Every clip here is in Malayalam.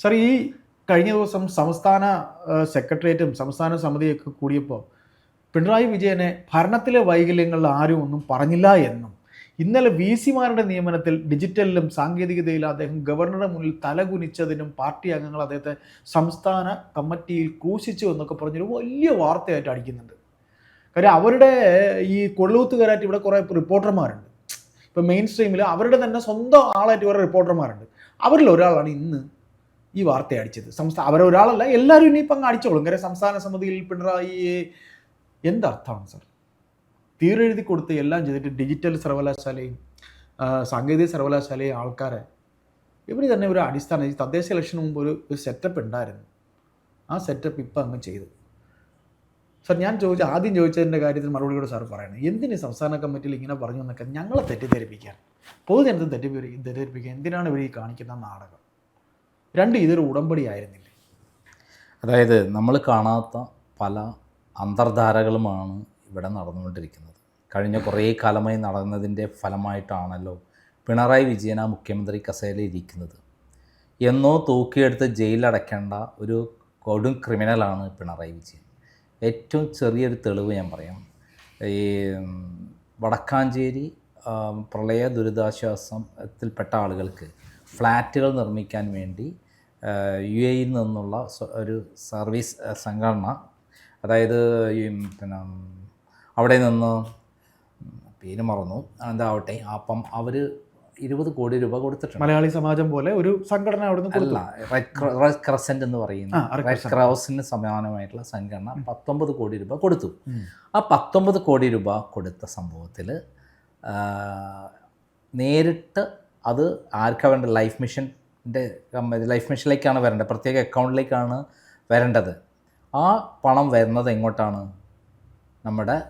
സർ ഈ കഴിഞ്ഞ ദിവസം സംസ്ഥാന സെക്രട്ടേറിയറ്റും സംസ്ഥാന സമിതിയൊക്കെ കൂടിയപ്പോൾ പിണറായി വിജയനെ ഭരണത്തിലെ വൈകല്യങ്ങളിൽ ആരും ഒന്നും പറഞ്ഞില്ല എന്നും. ഇന്നലെ വി സിമാരുടെ നിയമനത്തിൽ ഡിജിറ്റലിലും സാങ്കേതികതയിലും അദ്ദേഹം ഗവർണറുടെ മുന്നിൽ തലകുനിച്ചതിനും പാർട്ടി അംഗങ്ങൾ അദ്ദേഹത്തെ സംസ്ഥാന കമ്മിറ്റിയിൽ ക്രൂശിച്ചു എന്നൊക്കെ പറഞ്ഞൊരു വലിയ വാർത്തയായിട്ട് അടിക്കുന്നുണ്ട്. കാര്യം അവരുടെ ഈ കൊള്ളൂത്തുകാരായിട്ട് ഇവിടെ കുറേ റിപ്പോർട്ടർമാരുണ്ട് ഇപ്പം മെയിൻ സ്ട്രീമിൽ അവരുടെ തന്നെ സ്വന്തം ആളായിട്ട് കുറേ റിപ്പോർട്ടർമാരുണ്ട് അവരിൽ ഒരാളാണ് ഇന്ന് ഈ വാർത്ത അടിച്ചത് സംസ്ഥാന അവരൊരാളല്ല എല്ലാവരും ഇനിയിപ്പം അങ്ങ് അടിച്ചോളും. കാര്യം സംസ്ഥാന സമിതിയിൽ പിണറായിയെ എന്തർത്ഥമാണ് സർ? തീരെഴുതി കൊടുത്ത് എല്ലാം ചെയ്തിട്ട് ഡിജിറ്റൽ സർവകലാശാലയും സാങ്കേതിക സർവകലാശാലയും ആൾക്കാരെ ഇവർ തന്നെ ഒരു അടിസ്ഥാന തദ്ദേശ ഇലക്ഷന് മുമ്പ് ഒരു സെറ്റപ്പ് ഉണ്ടായിരുന്നു. ആ സെറ്റപ്പ് ഇപ്പം അങ്ങ് ചെയ്തു. സർ ഞാൻ ചോദിച്ച ആദ്യം ചോദിച്ചതിന്റെ കാര്യത്തിൽ മറുപടി കൂടെ സാർ പറയണം. എന്തിന് സംസ്ഥാന കമ്മിറ്റിയിൽ ഇങ്ങനെ പറഞ്ഞു എന്നൊക്കെ ഞങ്ങളെ തെറ്റിദ്ധരിപ്പിക്കാൻ? പൊതുജനത്തെ തെറ്റിദ്ധരി തെറ്റിദ്ധരിപ്പിക്കാൻ എന്തിനാണ് ഇവർ ഈ കാണിക്കുന്ന നാടകം? രണ്ട് ഇതൊരു ഉടമ്പടി ആയിരുന്നില്ലേ? അതായത് നമ്മൾ കാണാത്ത പല അന്തർധാരകളുമാണ് ഇവിടെ നടന്നുകൊണ്ടിരിക്കുന്നത്. കഴിഞ്ഞ കുറേ കാലമായി നടന്നതിന്റെ ഫലമായിട്ടാണല്ലോ പിണറായി വിജയൻ ആ മുഖ്യമന്ത്രി കസേരയിൽ ഇരിക്കുന്നത്. എന്നോ തൂക്കിയെടുത്ത് ജയിലിലടയ്ക്കേണ്ട ഒരു കൊടും ക്രിമിനലാണ് പിണറായി വിജയൻ. ഏറ്റവും ചെറിയൊരു തെളിവ് ഞാൻ പറയാം. ഈ വടക്കാഞ്ചേരി പ്രളയ ദുരിതാശ്വാസത്തിൽപ്പെട്ട ആളുകൾക്ക് ഫ്ലാറ്റുകൾ നിർമ്മിക്കാൻ വേണ്ടി യു എയിൽ നിന്നുള്ള ഒരു സർവീസ് സംഘടന. അതായത് ഈ പിന്നെ അവിടെ നിന്ന് പേര് മറന്നു. എന്താവട്ടെ അപ്പം അവർ ഇരുപത് കോടി രൂപ കൊടുത്തിട്ടുണ്ട്. മലയാളി സമാജം പോലെ ഒരു സംഘടന അവിടെ നിന്ന് അല്ല റെഡ് ക്ര- ക്രസന്റ് എന്ന് പറയുന്ന റെഡ് ക്രോസിന് സമാനമായിട്ടുള്ള സംഘടന പത്തൊമ്പത് കോടി രൂപ കൊടുത്തു. ആ പത്തൊമ്പത് കോടി രൂപ കൊടുത്ത സംഭവത്തിൽ നേരിട്ട് അത് ആർക്കാ വേണ്ട ലൈഫ് മിഷന്റെ ലൈഫ് മിഷനിലേക്കാണ് വരേണ്ടത്. പ്രത്യേക അക്കൗണ്ടിലേക്കാണ് വരേണ്ടത്. ആ പണം വരുന്നത് എങ്ങോട്ടാണ്? നമ്മുടെ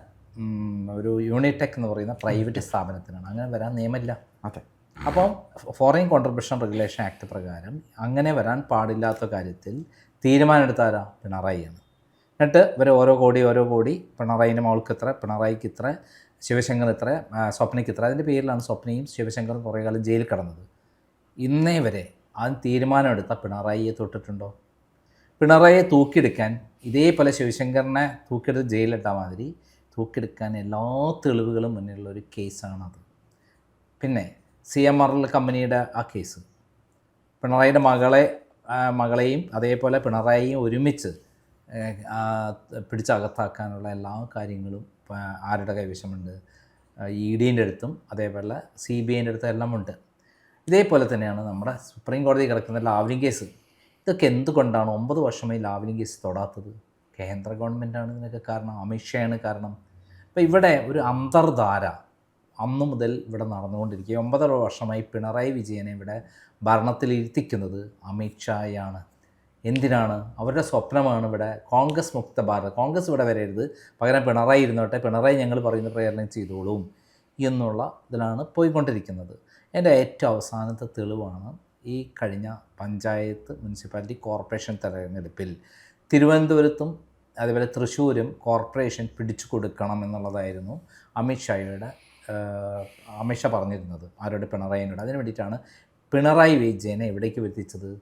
ഒരു യൂണിടെക് എന്ന് പറയുന്ന പ്രൈവറ്റ് സ്ഥാപനത്തിനാണ്. അങ്ങനെ വരാൻ നിയമമില്ല. അതെ. അപ്പം ഫോറിൻ കോൺട്രിബ്യൂഷൻ റെഗുലേഷൻ ആക്ട് പ്രകാരം അങ്ങനെ വരാൻ പാടില്ലാത്ത കാര്യത്തിൽ തീരുമാനമെടുത്താരാ പിണറായിയാണ് എന്നിട്ട് ഇവർ ഓരോ കോടി ഓരോ കോടി പിണറായിന്റെ മോൾക്ക് ഇത്ര പിണറായിക്ക് ഇത്ര ശിവശങ്കർ ഇത്ര സ്വപ്നയ്ക്ക് ഇത്ര. അതിന്റെ പേരിലാണ് സ്വപ്നയും ശിവശങ്കറും കുറേ കാലം ജയിലിൽ കിടന്നത്. ഇന്നേ വരെ ആ തീരുമാനമെടുത്ത പിണറായിയെ തൊട്ടിട്ടുണ്ടോ? പിണറായിയെ തൂക്കിയെടുക്കാൻ ഇതേപോലെ ശിവശങ്കറിനെ തൂക്കിയെടുത്ത് ജയിലിലിട്ട മാതിരി തൂക്കിയെടുക്കാൻ എല്ലാ തെളിവുകളും മുന്നിലുള്ള ഒരു കേസാണത്. പിന്നെ സി എം ആർ എൽ കമ്പനിയുടെ ആ കേസ്. പിണറായിയുടെ മകളെ മകളെയും അതേപോലെ പിണറായിയും ഒരുമിച്ച് പിടിച്ചകത്താക്കാനുള്ള എല്ലാ കാര്യങ്ങളും ആരുടെ കൈവശമുണ്ട്? ഇ ഡിന്റെ അടുത്തും അതേപോലെ സി ബി ഐന്റെ അടുത്തും എല്ലാം ഉണ്ട് ഇതേപോലെ തന്നെയാണ് നമ്മുടെ സുപ്രീം കോടതി കിടക്കുന്ന ലാവ്ലിംഗ് കേസ് ഇതൊക്കെ എന്തുകൊണ്ടാണ് ഒമ്പത് വർഷമായി ലാവ്ലിംഗ് കേസ് തൊടാത്തത്? കേന്ദ്ര ഗവൺമെന്റാണ് ഇതിനൊക്കെ കാരണം അമിത്ഷായാണ് കാരണം. അപ്പോൾ ഇവിടെ ഒരു അന്തർധാര അന്നു മുതൽ ഇവിടെ നടന്നുകൊണ്ടിരിക്കുക. ഒമ്പതര വർഷമായി പിണറായി വിജയനെ ഇവിടെ ഭരണത്തിലിരുത്തിക്കുന്നത് അമിത്ഷായാണ്. എന്തിനാണ്? അവരുടെ സ്വപ്നമാണ് ഇവിടെ കോൺഗ്രസ് മുക്ത ഭാരത്. കോൺഗ്രസ് ഇവിടെ വരരുത്. പകരം പിണറായി ഇരുന്നോട്ടെ. പിണറായി ഞങ്ങൾ പറയുന്ന പ്രേരണം ചെയ്തോളും എന്നുള്ള ഇതിലാണ് പോയിക്കൊണ്ടിരിക്കുന്നത്. എന്റെ ഏറ്റവും അവസാനത്തെ തെളിവാണ് ഈ കഴിഞ്ഞ പഞ്ചായത്ത് മുനിസിപ്പാലിറ്റി കോർപ്പറേഷൻ തെരഞ്ഞെടുപ്പിൽ തിരുവനന്തപുരത്തും അതുപോലെ തൃശ്ശൂരും കോർപ്പറേഷൻ പിടിച്ചു കൊടുക്കണം എന്നുള്ളതായിരുന്നു അമിത്ഷായുടെ അമിത്ഷാ പറഞ്ഞിരുന്നത്. ആരോട് പിണറായിനോട്? അതിന് വേണ്ടിയിട്ടാണ് പിണറായി വിജയനെ എവിടേക്ക് വരുത്തിച്ചത്?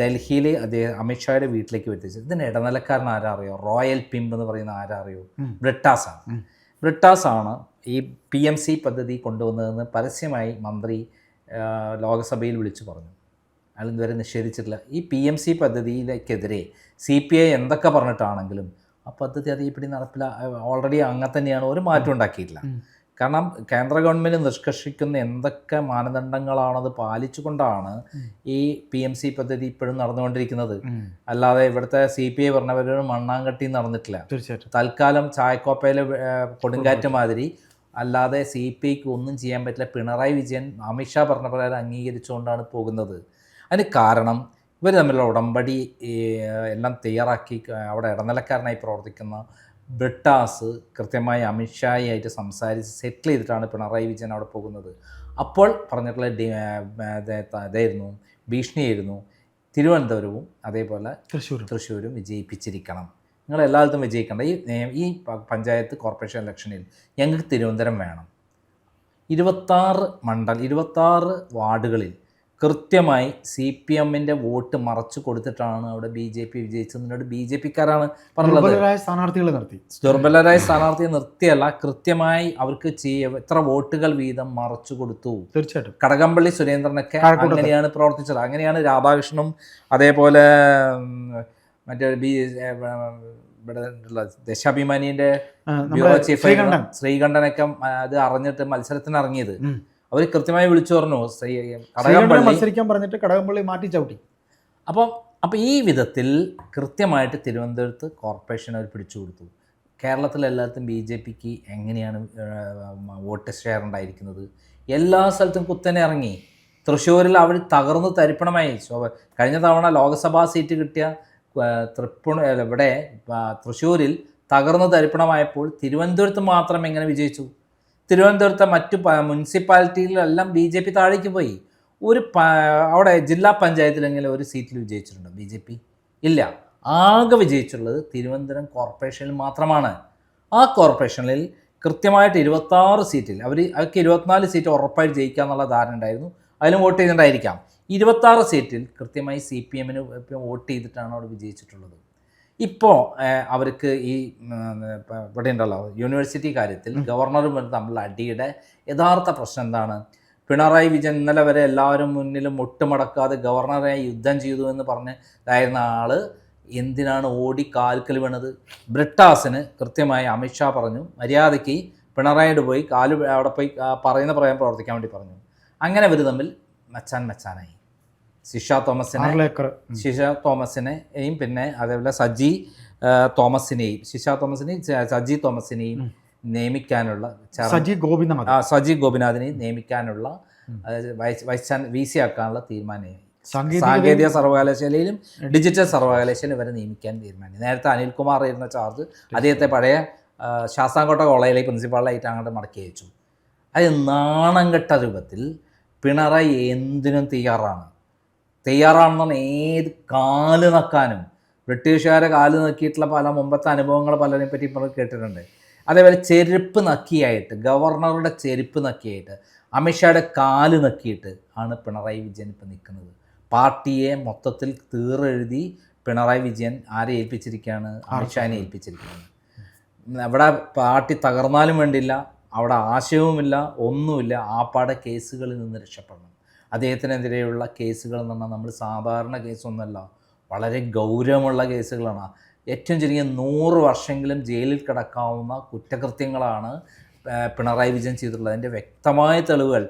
ഡൽഹിയിലെ അദ്ദേഹം അമിത്ഷായുടെ വീട്ടിലേക്ക് വരുത്തിച്ചത്. ഇതിന് ഇടനിലക്കാരൻ ആരാ അറിയോ? റോയൽ പിമ്പ് എന്ന് പറയുന്ന ആരാ അറിയോ? ഉം. ബ്രിട്ടാസാണ്. ബ്രിട്ടാസാണ് ഈ പി എം സി പദ്ധതി കൊണ്ടുവന്നതെന്ന് പരസ്യമായി മന്ത്രി ലോകസഭയിൽ വിളിച്ചു പറഞ്ഞു. അയാൾ ഇതുവരെ നിഷേധിച്ചിട്ടില്ല. ഈ പി എം സി പദ്ധതിയിലേക്കെതിരെ സി പി ഐ എന്തൊക്കെ പറഞ്ഞിട്ടാണെങ്കിലും ആ പദ്ധതി അതേപടി നടപ്പില ഓൾറെഡി അങ്ങനെ തന്നെയാണ് ഒരു മാറ്റം ഉണ്ടാക്കിയിട്ടില്ല. കാരണം കേന്ദ്ര ഗവൺമെന്റ് നിഷ്കർഷിക്കുന്ന എന്തൊക്കെ മാനദണ്ഡങ്ങളാണത് പാലിച്ചുകൊണ്ടാണ്. ഈ പി എം സി പദ്ധതി ഇപ്പോഴും നടന്നുകൊണ്ടിരിക്കുന്നത്. അല്ലാതെ ഇവിടുത്തെ സി പി ഐ പറഞ്ഞവരൊരു മണ്ണാങ്കട്ടി നടന്നിട്ടില്ല. തീർച്ചയായിട്ടും. തൽക്കാലം ചായക്കോപ്പയിലെ കൊടുങ്കാറ്റ്. മാതിരി അല്ലാതെ സി പി ഐക്ക് ഒന്നും ചെയ്യാൻ പറ്റില്ല. പിണറായി വിജയൻ അമിത്ഷാ പറഞ്ഞ പ്രകാരം അംഗീകരിച്ചുകൊണ്ടാണ് പോകുന്നത്. അതിന് കാരണം ഇവർ തമ്മിലുള്ള ഉടമ്പടി എല്ലാം തയ്യാറാക്കി അവിടെ ഇടനിലക്കാരനായി പ്രവർത്തിക്കുന്ന ബ്രിട്ടാസ് കൃത്യമായി അമിത്ഷായായിട്ട് സംസാരിച്ച് സെറ്റിൽ ചെയ്തിട്ടാണ് പിണറായി വിജയൻ അവിടെ പോകുന്നത്. അപ്പോൾ പറഞ്ഞിട്ടുള്ള അതായിരുന്നു ഇതായിരുന്നു ഭീഷണിയായിരുന്നു. തിരുവനന്തപുരവും അതേപോലെ തൃശ്ശൂർ തൃശ്ശൂരും വിജയിപ്പിച്ചിരിക്കണം. നിങ്ങൾ എല്ലായിടത്തും വിജയിക്കേണ്ട. ഈ ഈ പഞ്ചായത്ത് കോർപ്പറേഷൻ ഇലക്ഷനിൽ ഞങ്ങൾക്ക് തിരുവനന്തപുരം വേണം. ഇരുപത്താറ് മണ്ഡൽ ഇരുപത്താറ് വാർഡുകളിൽ കൃത്യമായി സി പി എമ്മിന്റെ വോട്ട് മറച്ചു കൊടുത്തിട്ടാണ് അവിടെ ബി ജെ പി വിജയിച്ചതിനോട് ബി ജെ പിക്കാരാണ് പറഞ്ഞത് സ്ഥാനാർത്ഥികളെ നിർത്തി. ദുർബലരായ സ്ഥാനാർത്ഥിയെ നിർത്തിയല്ല കൃത്യമായി അവർക്ക് ചെയ്യ എത്ര വോട്ടുകൾ വീതം മറച്ചു കൊടുത്തു. തീർച്ചയായിട്ടും. കടകംപള്ളി സുരേന്ദ്രനൊക്കെ. അങ്ങനെയാണ് പ്രവർത്തിച്ചത്. അങ്ങനെയാണ് രാധാകൃഷ്ണനും അതേപോലെ മറ്റേ ബി ഇവിടെ ദേശാഭിമാനിന്റെ ശ്രീകണ്ഠൻ. ശ്രീകണ്ഠനൊക്കെ അത് അറിഞ്ഞിട്ട് മത്സരത്തിന് ഇറങ്ങിയത്. അവർ അവർ കൃത്യമായി വിളിച്ചു പറഞ്ഞു ശ്രീ മത്സരിക്കാൻ പറഞ്ഞിട്ട് കടകംപള്ളി മാറ്റി ചവിട്ടി. അപ്പം അപ്പം ഈ വിധത്തിൽ കൃത്യമായിട്ട് തിരുവനന്തപുരത്ത് കോർപ്പറേഷൻ അവർ പിടിച്ചു കൊടുത്തു. കേരളത്തിൽ എല്ലായിടത്തും ബി ജെ പിക്ക് എങ്ങനെയാണ് വോട്ട് ഷെയർ ഉണ്ടായിരിക്കുന്നത്? എല്ലാ സ്ഥലത്തും കുത്തനെ ഇറങ്ങി. തൃശ്ശൂരിൽ അവർ തകർന്ന് തരിപ്പണമായി. കഴിഞ്ഞ തവണ ലോക്സഭാ സീറ്റ് കിട്ടിയ തൃപ്പൂണ ഇവിടെ തൃശ്ശൂരിൽ തകർന്നു തരിപ്പണമായപ്പോൾ തിരുവനന്തപുരത്ത് മാത്രം എങ്ങനെ വിജയിച്ചു? തിരുവനന്തപുരത്തെ മറ്റു മുനിസിപ്പാലിറ്റിയിലെല്ലാം ബി ജെ പി താഴേക്ക് പോയി. ഒരു അവിടെ ജില്ലാ പഞ്ചായത്തിലെങ്കിലും ഒരു സീറ്റിൽ വിജയിച്ചിട്ടുണ്ട് ബി ജെ പി? ഇല്ല. ആകെ വിജയിച്ചുള്ളത് തിരുവനന്തപുരം കോർപ്പറേഷനിൽ മാത്രമാണ്. ആ കോർപ്പറേഷനിൽ കൃത്യമായിട്ട് ഇരുപത്താറ് സീറ്റിൽ അവർ അവർക്ക് ഇരുപത്തിനാല് സീറ്റ് ഉറപ്പായിട്ട് ജയിക്കുക എന്നുള്ള ധാരണ ഉണ്ടായിരുന്നു. അതിലും വോട്ട് ചെയ്തിട്ടുണ്ടായിരിക്കാം. ഇരുപത്താറ് സീറ്റിൽ കൃത്യമായി സി പി എമ്മിന് വോട്ട് ചെയ്തിട്ടാണ് അവിടെ വിജയിച്ചിട്ടുള്ളത്. ഇപ്പോൾ അവർക്ക് ഈ ഇവിടെ ഉണ്ടല്ലോ യൂണിവേഴ്സിറ്റി കാര്യത്തിൽ ഗവർണറും തമ്മിലുള്ള അടിയുടെ യഥാർത്ഥ പ്രശ്നം എന്താണ്? പിണറായി വിജയൻ ഇന്നലെ വരെ എല്ലാവരും മുന്നിലും മുട്ടുമടക്കാതെ ഗവർണറെ യുദ്ധം ചെയ്തു എന്ന് പറഞ്ഞ് ഇതായിരുന്ന ആൾ എന്തിനാണ് ഓടി കാൽക്കൽ വീണത്? ബ്രിട്ടാസിന് കൃത്യമായി അമിത്ഷാ പറഞ്ഞു മര്യാദയ്ക്ക് പിണറായിയോട് പോയി കാൽ അവിടെ പോയി പറയുന്ന പറയാൻ പ്രവർത്തിക്കാൻ വേണ്ടി പറഞ്ഞു. അങ്ങനെ അവർ തമ്മിൽ മച്ചാൻ മച്ചാനായി. ശിഷ തോമസിനെ ശിഷ തോമസിനെയും പിന്നെ അതേപോലെ സജി തോമസിനെയും ശിഷ തോമസിനെയും സജി തോമസിനെയും. നിയമിക്കാനുള്ള സജി ഗോപിനാഥ് ആ, സജി ഗോപിനാഥിനെയും നിയമിക്കാനുള്ള വൈസ് ചാൻ- വി സി ആക്കാനുള്ള തീരുമാനമായി. സാങ്കേതിക സർവകലാശാലയിലും ഡിജിറ്റൽ സർവകലാശാലയിലും വരെ നിയമിക്കാൻ തീരുമാനിച്ചു നേരത്തെ അനിൽകുമാർ ഇരുന്ന ചാർജ് അദ്ദേഹത്തെ പഴയ ശാസ്താംകോട്ട കോളേജിലെ പ്രിൻസിപ്പാളായിട്ട് അങ്ങോട്ട് മടക്കി അയച്ചു. അത് നാണം കെട്ട രൂപത്തിൽ പിണറായി എന്തിനും തയ്യാറാണ്. തയ്യാറാണെന്നാണ് ഏത് കാൽ നക്കാനും. ബ്രിട്ടീഷുകാരെ കാൽ നക്കിയിട്ടുള്ള പല മുമ്പത്തെ അനുഭവങ്ങൾ പലരെയും പറ്റി ഇപ്പോൾ കേട്ടിട്ടുണ്ട്. അതേപോലെ ചെരുപ്പ് നക്കിയായിട്ട് ഗവർണറുടെ ചെരുപ്പ് നക്കിയായിട്ട് അമിത്ഷായുടെ കാൽ നക്കിയിട്ട് ആണ് പിണറായി വിജയൻ ഇപ്പം നിൽക്കുന്നത് പാർട്ടിയെ മൊത്തത്തിൽ തീറെഴുതി പിണറായി വിജയൻ ആരെ ഏൽപ്പിച്ചിരിക്കുകയാണ്? അമിത്ഷാനെ ഏൽപ്പിച്ചിരിക്കുകയാണ്. അവിടെ പാർട്ടി തകർന്നാലും വേണ്ടില്ല അവിടെ ആശയവുമില്ല ഒന്നുമില്ല. ആപ്പാടെ കേസുകളിൽ നിന്ന് രക്ഷപ്പെടണം. അദ്ദേഹത്തിനെതിരെയുള്ള കേസുകൾ എന്ന് പറഞ്ഞാൽ നമ്മൾ സാധാരണ കേസൊന്നുമല്ല വളരെ ഗൗരവമുള്ള കേസുകളാണ്. ഏറ്റവും ചുരുങ്ങിയ നൂറ് വർഷമെങ്കിലും ജയിലിൽ കിടക്കാവുന്ന കുറ്റകൃത്യങ്ങളാണ് പിണറായി വിജയൻ ചെയ്തിട്ടുള്ളത്. അതിന്റെ വ്യക്തമായ തെളിവുകൾ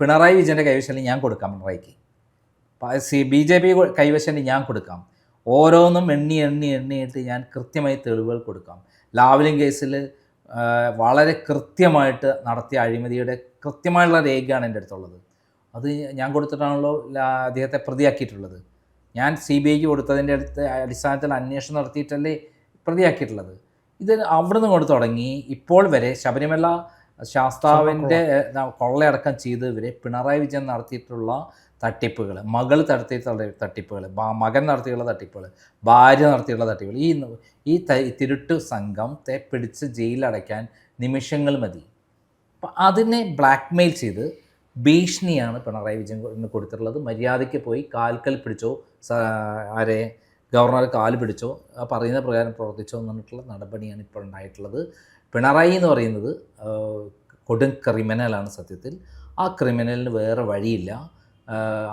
പിണറായി വിജയന്റെ കൈവശം ഞാൻ കൊടുക്കാം പിണറായിക്ക്. സി ബി ജെ പി കൈവശം ഞാൻ കൊടുക്കാം. ഓരോന്നും എണ്ണി എണ്ണി എണ്ണിയിട്ട് ഞാൻ കൃത്യമായി തെളിവുകൾ കൊടുക്കാം. ലാവലിംഗ് കേസിൽ വളരെ കൃത്യമായിട്ട് നടത്തിയ അഴിമതിയുടെ കൃത്യമായുള്ള രേഖയാണ് എന്റെ അടുത്തുള്ളത്. അത് ഞാൻ കൊടുത്തിട്ടാണല്ലോ അദ്ദേഹത്തെ പ്രതിയാക്കിയിട്ടുള്ളത്. ഞാൻ സി ബി ഐക്ക് കൊടുത്തതിന്റെ അടുത്ത് അടിസ്ഥാനത്തിൽ അന്വേഷണം നടത്തിയിട്ടല്ലേ പ്രതിയാക്കിയിട്ടുള്ളത്. ഇത് അവിടെ നിന്ന് കൊണ്ട് തുടങ്ങി. ഇപ്പോൾ വരെ ശബരിമല ശാസ്താവിന്റെ കൊള്ളയടക്കം ചെയ്തവരെ പിണറായി വിജയൻ നടത്തിയിട്ടുള്ള തട്ടിപ്പുകൾ മകൾ നടത്തി തട്ടിപ്പുകൾ മകൻ നടത്തിയുള്ള തട്ടിപ്പുകൾ ഭാര്യ നടത്തിയുള്ള തട്ടിപ്പുകൾ ഈ ഈ തിരുട്ട് സംഘത്തെ പിടിച്ച് ജയിലടയ്ക്കാൻ നിമിഷങ്ങൾ മതി. അപ്പം അതിനെ ബ്ലാക്ക്മെയിൽ ചെയ്ത് ഭീഷണിയാണ് പിണറായി വിജയൻ കൊടുത്തിട്ടുള്ളത്. മര്യാദയ്ക്ക് പോയി കാൽക്കൽ പിടിച്ചോ ആരെ ഗവർണർ കാൽ പിടിച്ചോ ആ പറയുന്ന പ്രകാരം പ്രവർത്തിച്ചോ എന്ന് പറഞ്ഞിട്ടുള്ള നടപടിയാണ് ഇപ്പോൾ ഉണ്ടായിട്ടുള്ളത്. പിണറായി എന്ന് പറയുന്നത് കൊടും ക്രിമിനലാണ് സത്യത്തിൽ. ആ ക്രിമിനലിന് വേറെ വഴിയില്ല.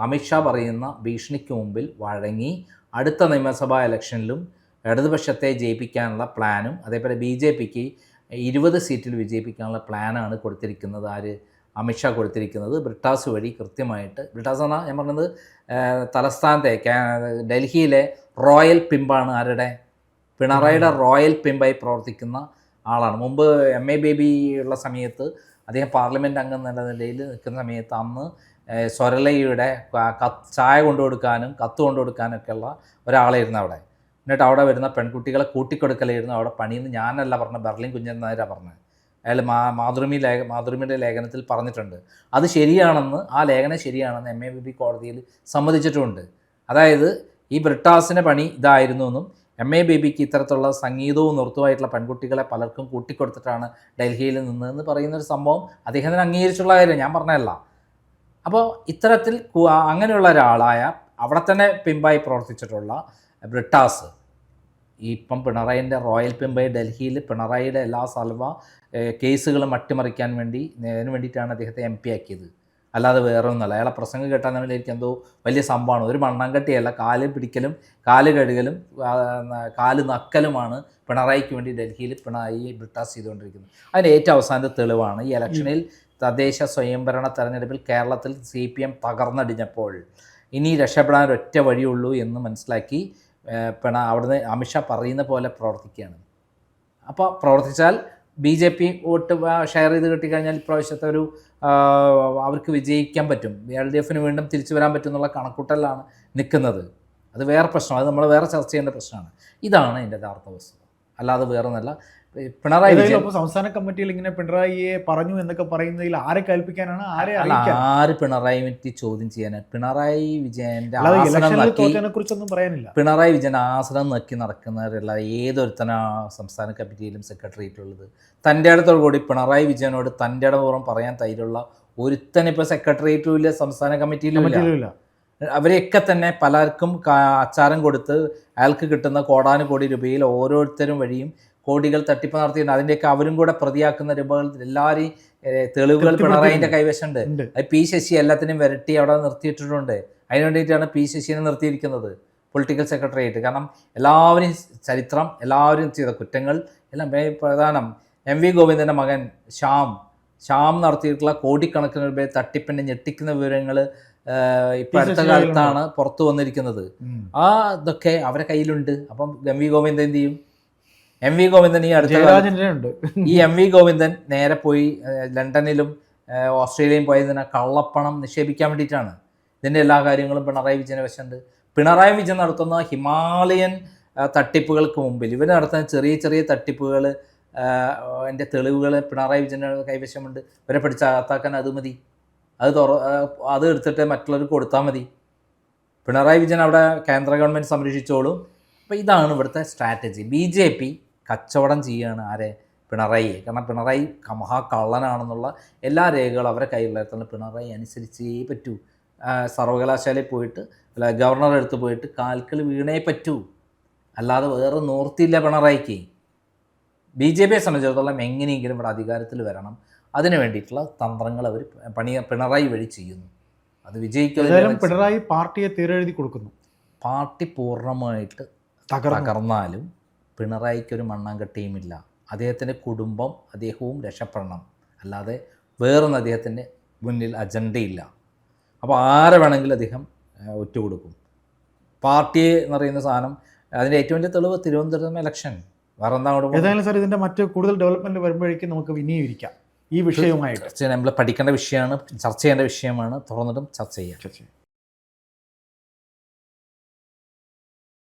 അമിത്ഷാ പറയുന്ന ഭീഷണിക്ക് മുമ്പിൽ വഴങ്ങി അടുത്ത നിയമസഭാ ഇലക്ഷനിലും ഇടതുപക്ഷത്തെ ജയിപ്പിക്കാനുള്ള പ്ലാനും അതേപോലെ ബി ജെ പിക്ക് ഇരുപത് സീറ്റിൽ വിജയിപ്പിക്കാനുള്ള പ്ലാനാണ് കൊടുത്തിരിക്കുന്നത് ആര് അമിത്ഷാ കൊടുത്തിരിക്കുന്നത്. ബ്രിട്ടാസ് വഴി കൃത്യമായിട്ട് ബ്രിട്ടാസ് എന്നാൽ ഞാൻ പറഞ്ഞത് തലസ്ഥാനത്തെ ഡൽഹിയിലെ റോയൽ പിമ്പാണ് ആരുടെ? പിണറായിയുടെ റോയൽ പിമ്പായി പ്രവർത്തിക്കുന്ന ആളാണ്. മുമ്പ് എം എ ബേബി ഉള്ള സമയത്ത് അദ്ദേഹം പാർലമെന്റ് അംഗം എന്നുള്ള നിലയിൽ നിൽക്കുന്ന സമയത്ത് അന്ന് സ്വരലയുടെ ചായ കൊണ്ടു കൊടുക്കാനും കത്ത് കൊണ്ടു കൊടുക്കാനൊക്കെയുള്ള ഒരാളായിരുന്നു അവിടെ. എന്നിട്ട് അവിടെ വരുന്ന പെൺകുട്ടികളെ കൂട്ടിക്കൊടുക്കലായിരുന്നു അവിടെ പണിയെന്ന് ഞാനല്ല പറഞ്ഞത് ബെർലിൻ കുഞ്ഞൻ നായരാണ് പറഞ്ഞത്. അയാൾ മാ മാതൃമി ലേഖ മാതൃമിയുടെ ലേഖനത്തിൽ പറഞ്ഞിട്ടുണ്ട്. അത് ശരിയാണെന്ന് ആ ലേഖനം ശരിയാണെന്ന് എം എ ബി കോടതിയിൽ സമ്മതിച്ചിട്ടുമുണ്ട് അതായത് ഈ ബ്രിട്ടാസിന്റെ പണി ഇതായിരുന്നു എന്നും എം എ ബേബിക്ക് ഇത്തരത്തിലുള്ള സംഗീതവും നൃത്തവുമായിട്ടുള്ള പെൺകുട്ടികളെ പലർക്കും കൂട്ടിക്കൊടുത്തിട്ടാണ് ഡൽഹിയിൽ നിന്നതെന്ന് പറയുന്ന ഒരു സംഭവം അദ്ദേഹത്തിന് അംഗീകരിച്ചുള്ള കാര്യം ഞാൻ പറഞ്ഞതല്ല. അപ്പോൾ ഇത്തരത്തിൽ അങ്ങനെയുള്ള ഒരാളായ അവിടെ തന്നെ പിമ്പായി പ്രവർത്തിച്ചിട്ടുള്ള ബ്രിട്ടാസ്. ഈ ഇപ്പം പിണറായിന്റെ റോയൽ പിമ്പായി ഡൽഹിയിൽ പിണറായിയുടെ എല്ലാ സൽവ കേസുകളും അട്ടിമറിക്കാൻ വേണ്ടി അതിന് വേണ്ടിയിട്ടാണ് അദ്ദേഹത്തെ എം പി ആക്കിയത്. അല്ലാതെ വേറെ ഒന്നുമല്ല അയാളെ പ്രസംഗം കേട്ടാൽ നമ്മൾ എനിക്ക് എന്തോ വലിയ സംഭവമാണ്. ഒരു മണ്ണാങ്കട്ടിയല്ല കാൽ പിടിക്കലും കാൽ കഴുകലും കാൽ നക്കലുമാണ് പിണറായിക്ക് വേണ്ടി ഡൽഹിയിൽ പിണറായി ബ്രിട്ടാസ് ചെയ്തുകൊണ്ടിരിക്കുന്നത്. അതിന് ഏറ്റവും അവസാനത്തെ തെളിവാണ് ഈ ഇലക്ഷനിൽ തദ്ദേശ സ്വയംഭരണ തെരഞ്ഞെടുപ്പിൽ കേരളത്തിൽ സി പി എം തകർന്നടിഞ്ഞപ്പോൾ ഇനി രക്ഷപ്പെടാൻ ഒറ്റ വഴിയുള്ളൂ എന്ന് മനസ്സിലാക്കി പിണ അവിടുന്ന് അമിത്ഷാ പറയുന്ന പോലെ പ്രവർത്തിക്കുകയാണ്. അപ്പോൾ പ്രവർത്തിച്ചാൽ B J P vote share ചെയ്ത് കിട്ടിക്കഴിഞ്ഞാൽ ഇപ്രാവശ്യത്തെ ഒരു അവർക്ക് വിജയിക്കാൻ പറ്റും. എൽ ഡി എഫിന് വീണ്ടും തിരിച്ചു വരാൻ പറ്റും എന്നുള്ള കണക്കൂട്ടലാണ് നിൽക്കുന്നത്. അത് വേറെ പ്രശ്നം അത് നമ്മൾ വേറെ ചർച്ച ചെയ്യേണ്ട പ്രശ്നമാണ്. ഇതാണ് എന്റെ യഥാർത്ഥ വസ്തുത. അല്ലാതെ വേറെ ഒന്നല്ല പിണറായി സംസ്ഥാന കമ്മിറ്റിയിൽ ഇങ്ങനെ പിണറായിയെ പറഞ്ഞു എന്നൊക്കെ പറയുന്നതിൽ ആരെ കൽപ്പിക്കാനാണ്? ആരെ ആര് പിണറായി പറ്റി ചോദ്യം ചെയ്യാനാണ് പിണറായി വിജയന്റെ കുറിച്ചൊന്നും പറയാനില്ല. പിണറായി വിജയൻ ആസനം നക്കി നടക്കുന്നവരല്ല ഏതൊരുത്തനാ സംസ്ഥാന കമ്മിറ്റിയിലും സെക്രട്ടേറിയറ്റിലുള്ളത്. തന്റെ അടുത്തോടു കൂടി പിണറായി വിജയനോട് തന്റെ ഇടപൂർവം പറയാൻ തൈരുള്ള ഒരുത്തൻ ഇപ്പോൾ സെക്രട്ടേറിയറ്റും ഇല്ല സംസ്ഥാന കമ്മിറ്റിയിലും ഇല്ല അവരെയൊക്കെ തന്നെ പലർക്കും അച്ചാരം കൊടുത്ത് അയാൾക്ക് കിട്ടുന്ന കോടാനുകോടി രൂപയിൽ ഓരോരുത്തരും വഴിയും കോടികൾ തട്ടിപ്പ് നടത്തിയിട്ടുണ്ട് അതിന്റെയൊക്കെ അവരും കൂടെ പ്രതിയാക്കുന്ന രൂപകൾ എല്ലാവരെയും തെളിവുകൾ പിണറായിന്റെ പിണറായിന്റെ കൈവശമുണ്ട്. അത് പി ശശി എല്ലാത്തിനും വരട്ടി അവിടെ നിർത്തിയിട്ടിട്ടുണ്ട്. അതിന് വേണ്ടിയിട്ടാണ് പി ശശിനെ നിർത്തിയിരിക്കുന്നത് പൊളിറ്റിക്കൽ സെക്രട്ടറിയായിട്ട്. കാരണം എല്ലാവരും ചരിത്രം എല്ലാവരും ചെയ്ത കുറ്റങ്ങൾ എല്ലാം പ്രധാനം എം വി ഗോവിന്ദന്റെ മകൻ ശ്യാം. ശ്യാം നടത്തിയിട്ടുള്ള കോടിക്കണക്കിന് രൂപ തട്ടിപ്പിന്റെ ഞെട്ടിക്കുന്ന വിവരങ്ങൾ ഇപ്പം അടുത്ത കാലത്താണ് പുറത്തു വന്നിരിക്കുന്നത്. ആ ഇതൊക്കെ അവരെ കയ്യിലുണ്ട്. അപ്പം എം വി ഗോവിന്ദൻ എന്ത് ചെയ്യും? എം വി ഗോവിന്ദൻ ഈ അടുത്ത ഈ എം വി ഗോവിന്ദൻ നേരെ പോയി ലണ്ടനിലും ഓസ്ട്രേലിയയും പോയതിനെ കള്ളപ്പണം നിക്ഷേപിക്കാൻ വേണ്ടിയിട്ടാണ്. ഇതിന്റെ എല്ലാ കാര്യങ്ങളും പിണറായി വിജയനെ വശമുണ്ട് പിണറായി വിജയൻ നടത്തുന്ന ഹിമാലയൻ തട്ടിപ്പുകൾക്ക് മുമ്പിൽ ഇവർ നടത്തുന്ന ചെറിയ ചെറിയ തട്ടിപ്പുകൾ എന്റെ തെളിവുകൾ പിണറായി വിജയന്റെ കൈവശമുണ്ട്. ഇവരെ പിടിച്ച് അകത്താക്കാൻ അത് മതി. അത് തുറ അത് എടുത്തിട്ട് മറ്റുള്ളവർക്ക് കൊടുത്താൽ മതി. പിണറായി വിജയൻ അവിടെ കേന്ദ്ര ഗവൺമെന്റ് സംരക്ഷിച്ചോളും. അപ്പോൾ ഇതാണ് ഇവിടുത്തെ സ്ട്രാറ്റജി. ബി ജെ പി കച്ചവടം ചെയ്യുകയാണ് ആരെ? പിണറായി കാരണം പിണറായി മഹാകള്ളനാണെന്നുള്ള എല്ലാ രേഖകളും അവരെ കയ്യിലുള്ളതാണ് പിണറായി അനുസരിച്ചേ പറ്റൂ. സർവകലാശാലയിൽ പോയിട്ട് അല്ല ഗവർണർ അടുത്ത് പോയിട്ട് കാൽക്കൾ വീണേ പറ്റൂ. അല്ലാതെ വേറെ നോർത്തില്ല പിണറായിക്ക്. ബി ജെ പിയെ സംബന്ധിച്ചിടത്തോളം എങ്ങനെയെങ്കിലും ഇവിടെ അധികാരത്തിൽ വരണം. അതിന് വേണ്ടിയിട്ടുള്ള തന്ത്രങ്ങൾ അവർ പണി പിണറായി വഴി ചെയ്യുന്നു. അത് വിജയിക്കും പിണറായി പാർട്ടിയെ തീരെഴുതി കൊടുക്കുന്നു. പാർട്ടി പൂർണമായിട്ട് തകർന്നു. തകർന്നാലും പിണറായിക്കൊരു മണ്ണാങ്കട്ടിയുമില്ല അദ്ദേഹത്തിന്റെ കുടുംബം അദ്ദേഹവും രക്ഷപ്പെടണം. അല്ലാതെ വേറൊന്നും അദ്ദേഹത്തിന്റെ മുന്നിൽ അജണ്ടയില്ല. അപ്പോൾ ആരെ വേണമെങ്കിലും അദ്ദേഹം ഒറ്റ ഒറ്റുകൊടുക്കും. പാർട്ടി എന്ന് പറയുന്ന സാധനം അതിന്റെ ഏറ്റവും വലിയ തെളിവ് തിരുവനന്തപുരം ഇലക്ഷൻ. വേറെ എന്താ? ഏതായാലും സാർ ഇതിന്റെ മറ്റ് കൂടുതൽ ഡെവലപ്മെന്റ് വരുമ്പോഴേക്കും നമുക്ക് ഇനിയും ഇരിക്കാം ഈ വിഷയവുമായിട്ട്. നമ്മൾ പഠിക്കേണ്ട വിഷയമാണ് ചർച്ച ചെയ്യേണ്ട വിഷയമാണ്. തുറന്നിട്ടും ചർച്ച ചെയ്യാം.